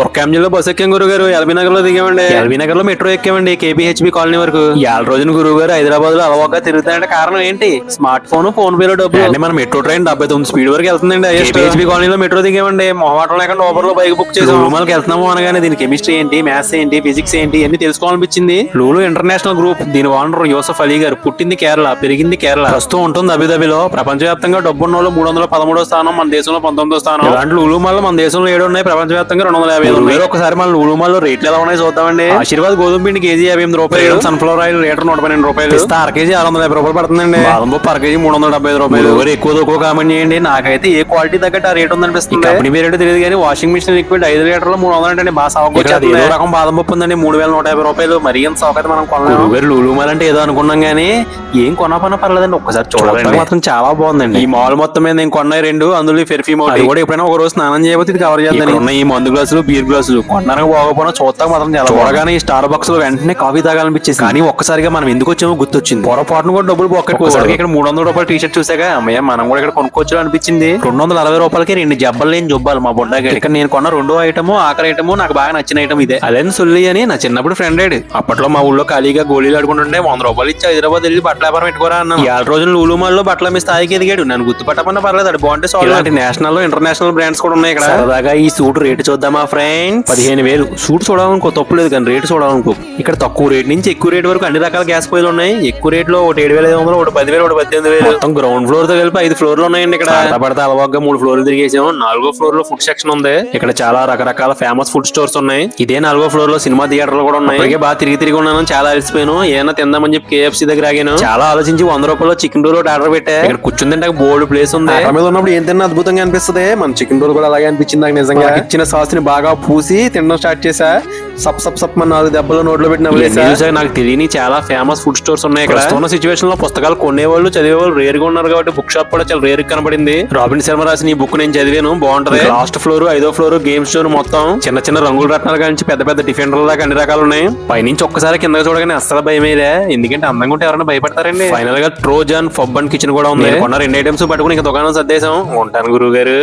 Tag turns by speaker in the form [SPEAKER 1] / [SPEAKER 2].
[SPEAKER 1] తుర్కాంజలో bus ఎక్కాం గురువు గారు? LB నగర్లో దిగామండి ఎల్బీ నగర్లో మెట్రో ఎక్కామండి కేపీహెచ్బి కాలనీ వరకు. ఏళ్ళ రోజున గురువు గారు హైదరాబాద్లో అలవాగా తిరుగుతాయంటే కారణం ఏంటి? స్మార్ట్ ఫోన్ ఫోన్ పే లో డబ్బులు అంటే మన మెట్రో ట్రైన్ డెబ్బై తొమ్మిది స్పీడ్ వరకు వెళ్తుందండి కేపీహెచ్బి కాలనీలో మెట్రో దిగామండి మొహమాటం లేకుండా ఓవర్లో బైక్ బుక్ చేసాం రూమాలకి వెళ్తున్నాము అనగానే దీని కెమిస్ట్రీ ఏంటి మ్యాథ్స్ ఏంటి ఫిజిక్స్ ఏంటి అన్ని తెలుసుకోవాలనిపించింది. లూలు ఇంటర్నేషనల్ గ్రూప్ దీని ఓనర్ యూసఫ్ అలీ గారు పుట్టింది కేరళ పెరిగింది కేరళ. ప్రస్తుతం ఉంటుంది అబిదాబిలో. ప్రపంచవ్యాప్తంగా డబ్బు ఉన్న వాళ్ళు మూడు వందల పదమూడో స్థానం మన దేశంలో పంతొమ్మిదో స్థానం. ఇలాంటి లూలు మాల్ మన దేశంలో ఏడు ఉన్నాయి ప్రపంచవ్యాప్తంగా రెండు వందల యాభై ఐదు ఒకసారి మన లూలు మాల్లో రేట్లు ఎలా ఉన్నాయి చూద్దామండి. ఆశీర్వాద్ గోధుమ పిండి కేజీ యాభై ఎనిమిది రూపాయలు సన్ఫ్లవర్ ఆయిల్ లీటర్ నూట పన్నెండు రూపాయలు. పిస్తా అర కేజీ ఆరు వందల యాభై రూపాయలు పడుతుందండి. బాదం పప్పు అర కేజీ మూడు వందల డెబ్బై ఐదు రూపాయలు. ఎవరు ఎక్కువ తక్కువ కామెంట్ చేయండి. నాకైతే ఏ క్వాలిటీ తగ్గట్టు ఆ రేట్ ఉందనిపిస్తుంది. కంపెనీ పేరు తెలియదు కానీ వాషింగ్ మిషన్ లిక్విడ్ ఐదు లీటర్లు మూడు వందలు అంటే బాగా సవకొచ్చేది ఏదో రకం బాదం పప్పు ఉందండి. మూడు వేల నూట యాభై రూపాయలు. మరి ఎంత సౌకర్యం మనం కొనలేము. వేరు లూలు మాల్ అంటే ఏదో అనుకున్నాం కానీ ఏం కొన్నా పన్న పర్లేదండి. ఒక్కసారి చూడాలి మాత్రం చాలా బాగుందండి. ఈ మాల్ మొత్తం మీద నేను కొన్నాయి రెండు. అందులో పెర్ఫ్యూమ్ అది కూడా ఎప్పుడైనా ఒక రోజు స్నానం చేయబోతే ఇది కవర్ ఉన్న ఈ మందు గ్లాసులు బీర్ గ్లాసులు. కొనడానికి పోకపోయినా చూస్తాం మాత్రం చాలా చూడగానే ఈ స్టార్ బాక్స్లో వెంటనే కాఫీ తాగాలనిపించేసి కానీ ఒక్కసారిగా మనం ఎందుకు వచ్చామో గుర్తొచ్చింది. పొరపాటును కూడా డబ్బులు పోకెట్ ఇక్కడ మూడు వందల రూపాయలు టీ షర్ట్ చూసాక అమ్మయ్య మనం కూడా ఇక్కడ కొనుక్కోవచ్చు అనిపించింది రెండు వందల అరవై రూపాయలకి రెండు జబ్బలు లేని జొబ్బాలు మా బొడ్డాకి. ఇక్కడ నేను కొన్న రెండో ఐటమ్ ఆఖరి ఐటమ్ నాకు బాగా నచ్చిన ఐటమ్ ఇదే. అదే సుల్లి అని నా చిన్నప్పుడు ఫ్రెండ్ అయ్యాడు అప్పట్లో మా ఊళ్ళో ఖాళీగా గోళీలు ఆడుకుంటుంటే వంద రూపాయలు ఇచ్చి హైదరాబాద్ వెళ్ళి బట్టల వ్యాపారం పెట్టుకోరా అన్న ఏళ్ళ రోజులు లూలు మాల్లో బట్టల మీ స్థాయికి ఎదిగాడు. నన్ను గుర్తుపట్టమన్నా పర్లేదు అది బాగుంటే సాల్వ్ నేషనల్ ఇంటర్నేషనల్ బ్రాండ్స్ కూడా ఉన్నాయి ఇక్కడ. సరదాగా ఈ సూట్ రేటు చూద్దామా ఫ్రెండ్ పదిహేను వేలు. సూట్ చూడాలనుకో తప్పు లేదు కానీ రేటు చూడాలనుకో. ఇక్కడ తక్కువ రేట్ నుంచి ఎక్కువ రేట్ వరకు అన్ని రకాల గ్యాస్ పొయ్యిలు ఉన్నాయి. ఎక్కువ రేట్లో ఒకటి ఏడు వేల ఐదు వందలు ఒకటి పదివేలు ఒకటి పద్దెనిమిది వేలు. మొత్తం గ్రౌండ్ ఫ్లోర్తో కలిపి ఐదు ఫ్లోర్లు ఉన్నాయండి ఇక్కడ. పడతా అలవాగ్గా మూడు ఫ్లోర్లు తిరిగేసాం నాలుగో ఫ్లోర్లో ఫుడ్ సెక్షన్ ఉంది. ఇక్కడ చాలా రకరకాల ఫేమస్ ఫుడ్ స్టోర్స్ ఉన్నాయి. ఇదే నాలుగో ఫ్లోర్లో సినిమా థియేటర్లు కూడా ఉన్నాయి. ఇప్పటికే బాగా తిరిగి తిరిగి ఉన్నాను. చాలా అలసిపోయాను. ఏమైనా తిందామని చెప్పి కేఎఫ్సీ దగ్గర ఆగాను. చాలా ఆలోచించి వంద రూపాయలు చికెన్ రోల్ ఆర్డర్ పెట్టా. ఇక్కడ కూర్చుందంటే బోల్డ్ ప్లేస్ ఉంది. మీద ఉన్నప్పుడు ఏం తిన్నా అద్భుతంగా అనిపిస్తుంది. మన చికెన్ రోల్ కూడా అలాగే అనిపించింది నాకు నిజంగా. ఇచ్చిన సాస్ని బాగా పూసి తినడం స్టార్ట్ చేసా సప్ సప్ సప్ మన నాలుగు దెబ్బలు నోట్లో పెట్టిన నాకు తెలియని చాలా ఫేమస్ ఫుడ్ స్టోర్స్ ఉన్నాయి ఇక్కడ. ఉన్న సిచువేషన్లో పుస్తకాలు కొనేవాళ్ళు చదివేవాళ్ళు రేర్గా ఉన్నారు కాబట్టి బుక్ షాప్ కూడా చాలా రేర్ కనబడింది. రాబిన్ శర్మ రాసిన ఈ బుక్ నేను చదివాను బాగుంటది. లాస్ట్ ఫ్లోర్ ఐదో ఫ్లోర్ గేమ్ స్టోర్ మొత్తం చిన్న చిన్న రంగుల రత్నాలు నుంచి పెద్ద పెద్ద డిఫెండర్ దాకా అన్ని రకాలు ఉన్నాయి. పైనుంచి ఒక్కసారి కింద చూడగానే అస్సలు భయమేదే ఎందుకంటే అందంగా ఉంటే ఎవరైనా భయపడతారండి. ఫైనల్గా ట్రోజన్ ఫబ్బన్ కిచెన్ కూడా ఉంది. కొన్న రెండు ఐటమ్స్ పట్టుకుని ఇంకా దుకాణం సర్దేశాం. ఉంటాను గురువు గారు